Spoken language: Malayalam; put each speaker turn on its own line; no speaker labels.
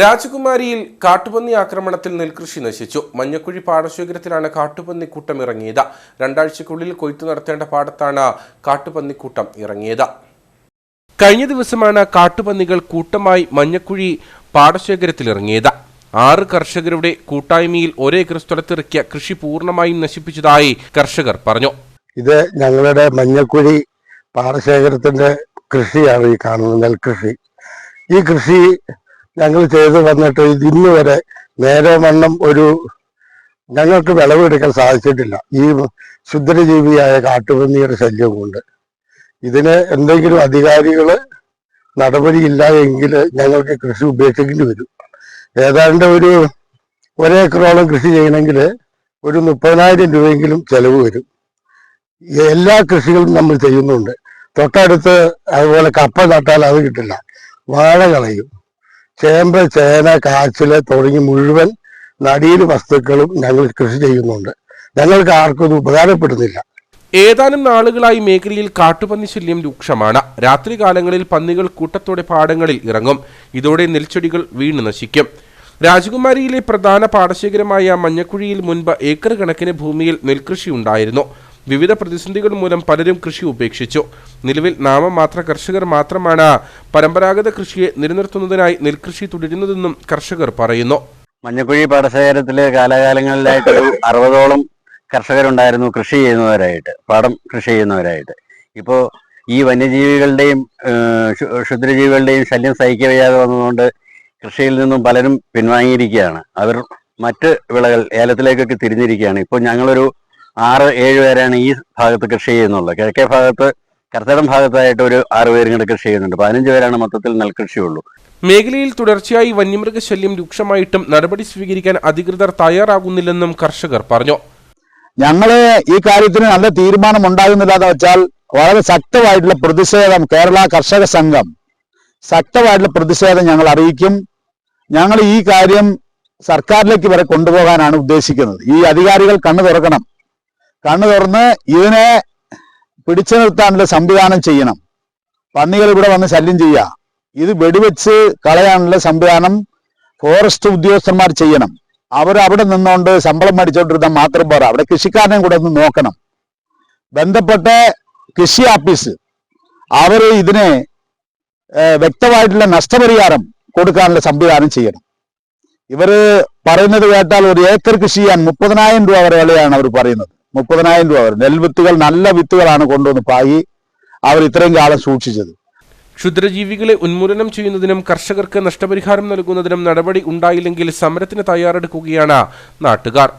രാജകുമാരിയിൽ കാട്ടുപന്നി ആക്രമണത്തിൽ നെൽകൃഷി നശിച്ചു. മഞ്ഞക്കുഴി പാടശേഖരത്തിലാണ് കാട്ടുപന്നിക്കൂട്ടം ഇറങ്ങിയത്. രണ്ടാഴ്ചക്കുള്ളിൽ കൊയ്ത്തു നടത്തേണ്ട പാടത്താണ് കാട്ടുപന്നിക്കൂട്ടം ഇറങ്ങിയത്. കഴിഞ്ഞ ദിവസമാണ് കാട്ടുപന്നികൾ കൂട്ടമായി മഞ്ഞക്കുഴി പാടശേഖരത്തിലിറങ്ങിയത് ആറ് കർഷകരുടെ കൂട്ടായ്മയിൽ ഒരേക്കർ സ്ഥലത്തിറക്കിയ കൃഷി പൂർണമായും നശിപ്പിച്ചതായി കർഷകർ പറഞ്ഞു.
ഇത് ഞങ്ങളുടെ മഞ്ഞക്കുഴി പാടശേഖരത്തിന്റെ കൃഷിയാണ് ഈ കാണുന്നത് നെൽകൃഷി. ഈ കൃഷി ഞങ്ങൾ ചെയ്തു വന്നിട്ട് ഇന്ന് വരെ നേരെ വണ്ണം ഒരു ഞങ്ങൾക്ക് വിളവെടുക്കാൻ സാധിച്ചിട്ടില്ല. ഈ ശുദ്രജീവിയായ കാട്ടുപന്നിയുടെ ശല്യം കൊണ്ട്. ഇതിന് എന്തെങ്കിലും അധികാരികൾ നടപടിയില്ല എങ്കിൽ ഞങ്ങൾക്ക് കൃഷി ഉപേക്ഷിക്കേണ്ടി വരും. ഏതാണ്ട് ഒരു ഒരേക്കറോളം കൃഷി ചെയ്യണമെങ്കിൽ ഒരു മുപ്പതിനായിരം രൂപയെങ്കിലും ചെലവ് വരും. എല്ലാ കൃഷികളും നമ്മൾ ചെയ്യുന്നുണ്ട്. തൊട്ടടുത്ത് അതുപോലെ കപ്പ നട്ടാൽ അത് കിട്ടില്ല. വാഴ കളയും. ചേമ്പ് ചേന കാച്ചിൽ തുടങ്ങി മുഴുവൻ നടീൽ വസ്തുക്കളും ഞങ്ങൾ കൃഷി ചെയ്യുന്നുണ്ട്. ഞങ്ങൾക്ക് ആർക്കും ഉപകാരപ്പെടുന്നില്ല.
ഏതാനും നാളുകളായി മേഖലയിൽ കാട്ടുപന്നി ശല്യം രൂക്ഷമാണ്. രാത്രികാലങ്ങളിൽ പന്നികൾ കൂട്ടത്തോടെ പാടങ്ങളിൽ ഇറങ്ങും. ഇതോടെ നെൽച്ചെടികൾ വീണ് നശിക്കും. രാജകുമാരിയിലെ പ്രധാന പാടശേഖരമായ മഞ്ഞക്കുഴിയിൽ മുൻപ് ഏക്കർ കണക്കിന് ഭൂമിയിൽ നെൽകൃഷി ഉണ്ടായിരുന്നു. വിവിധ പ്രതിസന്ധികൾ മൂലം പലരും കൃഷി ഉപേക്ഷിച്ചു. നിലവിൽ നാമമാത്ര കർഷകർ മാത്രമാണ് പരമ്പരാഗത കൃഷിയെ നിലനിർത്തുന്നതിനായി നെൽകൃഷി തുടരുന്നതെന്നും കർഷകർ പറയുന്നു.
മഞ്ഞക്കുഴി പാടശേഖരത്തിലെ കാലാകാലങ്ങളിലായിട്ട് അറുപതോളം കർഷകരുണ്ടായിരുന്നു കൃഷി ചെയ്യുന്നവരായിട്ട് പാടം കൃഷി ചെയ്യുന്നവരായിട്ട്. ഇപ്പോൾ ഈ വന്യജീവികളുടെയും ക്ഷുദ്രജീവികളുടെയും ശല്യം സഹിക്കവയ്യാതെ വന്നതുകൊണ്ട് കൃഷിയിൽ നിന്നും പലരും പിൻവാങ്ങിയിരിക്കുകയാണ്. അവർ മറ്റ് വിളകൾ ഏലത്തിലേക്കൊക്കെ തിരിഞ്ഞിരിക്കുകയാണ്. ഇപ്പോൾ ഞങ്ങളൊരു ആറ് ഏഴ് പേരാണ് ഈ ഭാഗത്ത് കൃഷി ചെയ്യുന്നുള്ളത്. കിഴക്കേ ഭാഗത്ത് കർത്തടം ഭാഗത്തായിട്ട് ഒരു ആറ് പേരും കൂടെ കൃഷി ചെയ്യുന്നുണ്ട്. പതിനഞ്ച് പേരാണ് മൊത്തത്തിൽ നെൽകൃഷിയുള്ളൂ
മേഖലയിൽ തുടർച്ചയായി വന്യമൃഗശല്യം രൂക്ഷമായിട്ടും നടപടി സ്വീകരിക്കാൻ അധികൃതർ തയ്യാറാകുന്നില്ലെന്നും കർഷകർ പറഞ്ഞു.
ഞങ്ങൾ ഈ കാര്യത്തിന് നല്ല തീരുമാനം ഉണ്ടാകുന്നില്ലാന്ന് വെച്ചാൽ വളരെ ശക്തമായിട്ടുള്ള പ്രതിഷേധം കേരള കർഷക സംഘം ശക്തമായിട്ടുള്ള പ്രതിഷേധം ഞങ്ങൾ അറിയിക്കും. ഞങ്ങൾ ഈ കാര്യം സർക്കാരിലേക്ക് വരെ കൊണ്ടുപോകാനാണ് ഉദ്ദേശിക്കുന്നത്. ഈ അധികാരികൾ കണ്ണു തുറക്കണം. കണ്ണു തുറന്ന് ഇതിനെ പിടിച്ചു നിർത്താനുള്ള സംവിധാനം ചെയ്യണം. പന്നികൾ ഇവിടെ വന്ന് ശല്യം ചെയ്യുക. ഇത് വെടിവെച്ച് കളയാനുള്ള സംവിധാനം ഫോറസ്റ്റ് ഉദ്യോഗസ്ഥന്മാർ ചെയ്യണം. അവർ അവിടെ നിന്നുകൊണ്ട് ശമ്പളം മേടിച്ചോണ്ടിരുന്ന മാത്രം പോരാ. അവിടെ കൃഷിക്കാരനെ കൂടെ ഒന്ന് നോക്കണം. ബന്ധപ്പെട്ട കൃഷി ഓഫീസ് അവർ ഇതിനെ വ്യക്തമായിട്ടുള്ള നഷ്ടപരിഹാരം കൊടുക്കാനുള്ള സംവിധാനം ചെയ്യണം. ഇവർ പറയുന്നത് കേട്ടാൽ ഒരു ഏക്കർ കൃഷി ചെയ്യാൻ മുപ്പതിനായിരം രൂപ വരെ വിലയാണ് അവർ പറയുന്നത്. മുപ്പതിനായിരം രൂപ വരും. നെൽവിത്തുകൾ നല്ല വിത്തുകളാണ് കൊണ്ടുവന്ന് പായി അവർ ഇത്രയും കാലം സൂക്ഷിച്ചത്.
ക്ഷുദ്രജീവികളെ ഉന്മൂലനം ചെയ്യുന്നതിനും കർഷകർക്ക് നഷ്ടപരിഹാരം നൽകുന്നതിനും നടപടി ഉണ്ടായില്ലെങ്കിൽ സമരത്തിന് തയ്യാറെടുക്കുകയാണ് നാട്ടുകാർ.